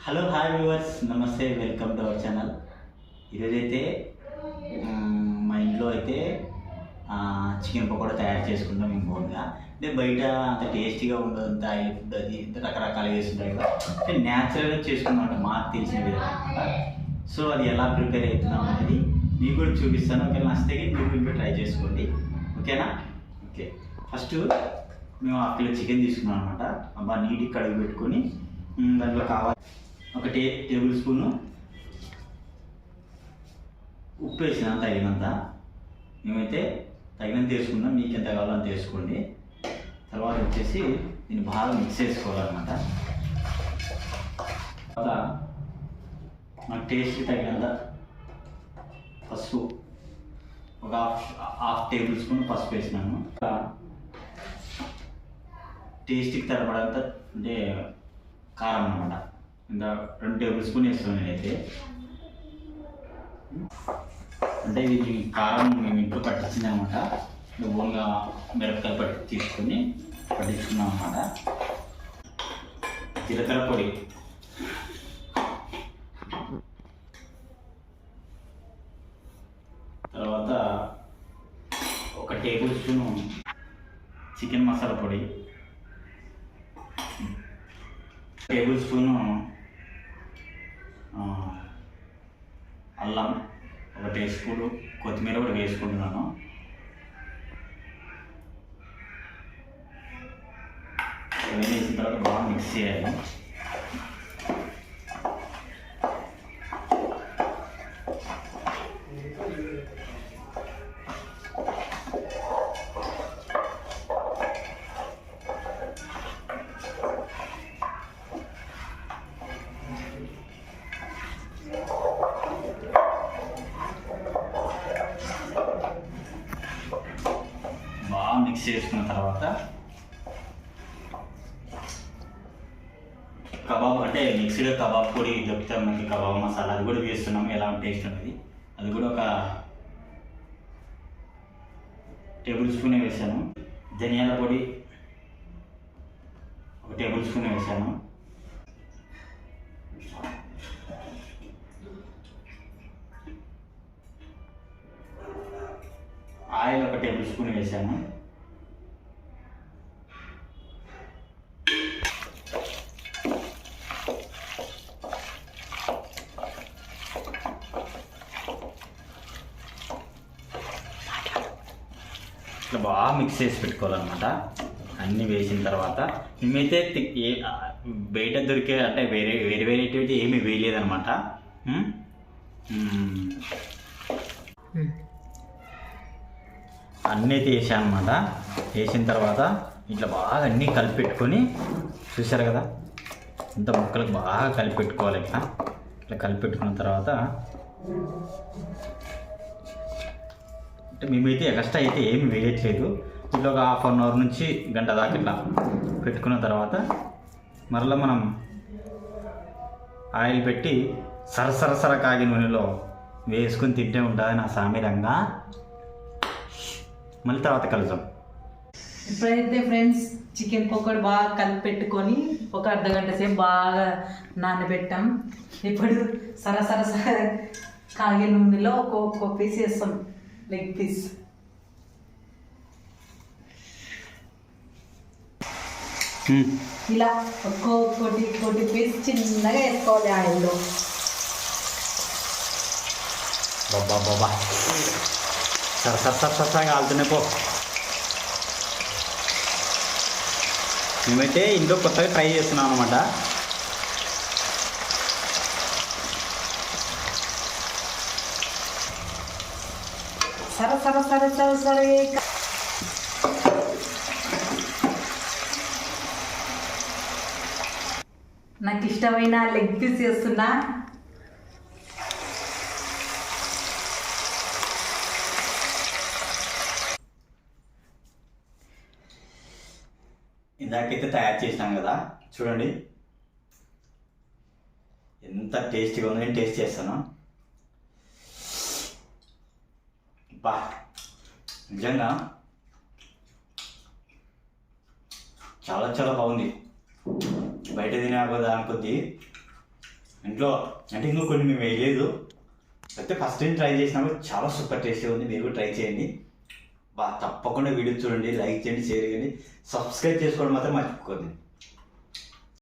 Hello hi viewers నమస్తే welcome to our channel ఈరోజైతే మా ఇంట్లో అయితే చికెన్ పకోడా తయారు చేసుకుంటాం మేము అంటే బయట అంత టేస్టీగా ఉండదు అంత ఆయిల్ ఫుడ్ అది ఇంత రకరకాలు చేస్తుంటాయి కదా. అంటే న్యాచురల్గా చేసుకుందాం అంటే మాకు తెలిసిన విధంగా. సో అది ఎలా ప్రిపేర్ అవుతున్నాం అనేది మీకు కూడా చూపిస్తాను ఒకవేళ నచ్చితే మీరు ఇంట్లో ట్రై చేసుకోండి. ఓకేనా? ఓకే. ఫస్ట్ మేము అక్కడ చికెన్ తీసుకున్నాం అనమాట అబ్బా నీట్గా కడుగు పెట్టుకొని దాంట్లో కావాలి ఒక టే టేబుల్ స్పూను ఉప్పు వేసిన తగినంత. మేమైతే తగినంత వేసుకున్నాం. మీకు ఎంత కావాలో అంత వేసుకోండి. తర్వాత వచ్చేసి దీన్ని బాగా మిక్స్ చేసుకోవాలన్నమాట. తర్వాత నాకు టేస్ట్కి తగినంత పసుపు. ఒక హాఫ్ హాఫ్ టేబుల్ స్పూన్ పసుపు వేసినాను. టేస్ట్కి తరపడంత అంటే కారం అనమాట ఇంకా రెండు టేబుల్ స్పూన్ వేస్తాను నేనైతే. అంటే ఇది కారం మేము ఇంట్లో పట్టించింది అనమాట ఓన్గా మిరపకాయ పట్టి తీసుకొని పట్టించుకున్నాం అనమాట జీలకర్ర పొడి తర్వాత ఒక టేబుల్ స్పూను చికెన్ మసాలా పొడి. టేబుల్ స్పూను అల్లం ఒక టీ స్పూన్ కొత్తిమీర కూడా వేసుకుంటున్నాను. వేసిన తర్వాత బాగా మిక్స్ చేయాలి. మిక్స్ చేసుకున్న తర్వాత కబాబ్ అంటే మిక్సీలో కబాబ్ పొడి దొరుకుతాయి మనకి కబాబ్ మసాలా అది కూడా వేస్తున్నాము ఎలా టేస్ట్ ఉంటుంది అది. కూడా ఒక టేబుల్ స్పూన్ వేసాను. ధనియాల పొడి ఒక టేబుల్ స్పూన్ వేసాను. ఆయిల్ ఒక టేబుల్ స్పూన్ వేసాను. ఇట్లా బాగా మిక్స్ చేసి పెట్టుకోవాలన్నమాట. అన్నీ వేసిన తర్వాత మేమైతే ఏ బయట దొరికే అంటే వేరే వేరే వేరేటివి ఏమీ? ఉమ్. అన్నీ అయితే వేసాను అనమాట వేసిన తర్వాత ఇట్లా బాగా అన్నీ కలిపి పెట్టుకొని చూసారు కదా? ఇంత ముక్కలకు బాగా కలిపి పెట్టుకోవాలి ఇట్లా. ఇట్లా కలిపి పెట్టుకున్న తర్వాత అంటే మేమైతే ఎక్స్ట్రా అయితే ఏమి వేయట్లేదు. ఇట్లా ఒక హాఫ్ అన్ అవర్ నుంచి గంట దాకా ఇట్లా పెట్టుకున్న తర్వాత మరలా మనం ఆయిల్ పెట్టి సరసరసర కాగి నూనెలో వేసుకుని తింటే ఉంటుంది నా సామిరంగా. మళ్ళీ తర్వాత కలుద్దాం. ఇప్పుడైతే ఫ్రెండ్స్ చికెన్ పకోడీ బాగా కలిపి పెట్టుకొని ఒక అర్ధ గంట సేపు బాగా నానబెట్టాం. ఇప్పుడు సరసరస కాగి కాగే నూనెలో ఒక్కొక్క పీస్ వేస్తాం. లెగ్ పీస్ ఇలా ఒక్కొక్కటి ఒక్కొక్కటి పీస్ చిన్నగా వేసుకోవాలి ఆయిల్లో. బాబా బాబా సర సర సర సరసగా కాలుతున్నాయి పో. మేమైతే ఇంట్లో కొత్తగా ట్రై చేస్తున్నాం అనమాట సర సర సర సర సర నాకు ఇష్టమైన లెగ్ పీస్ చేస్తున్నా. ఇందాకైతే తయారు చేసినాం కదా చూడండి. ఎంత టేస్టీగా ఉందో నేను టేస్ట్ చేస్తాను. బా. నిజంగా చాలా చాలా బాగుంది. బయట తినే దాని కొద్దీ ఇంట్లో అంటే ఇంకా కొన్ని మేము వేయలేదు. అయితే ఫస్ట్ టైం ట్రై చేసినప్పుడు చాలా సూపర్ టేస్టీ ఉంది. మీరు కూడా ట్రై చేయండి. బా తప్పకుండా వీడియో చూడండి లైక్ చేయండి షేర్ చేయండి. సబ్స్క్రైబ్ చేసుకోవడం మాత్రం మర్చిపోకండి.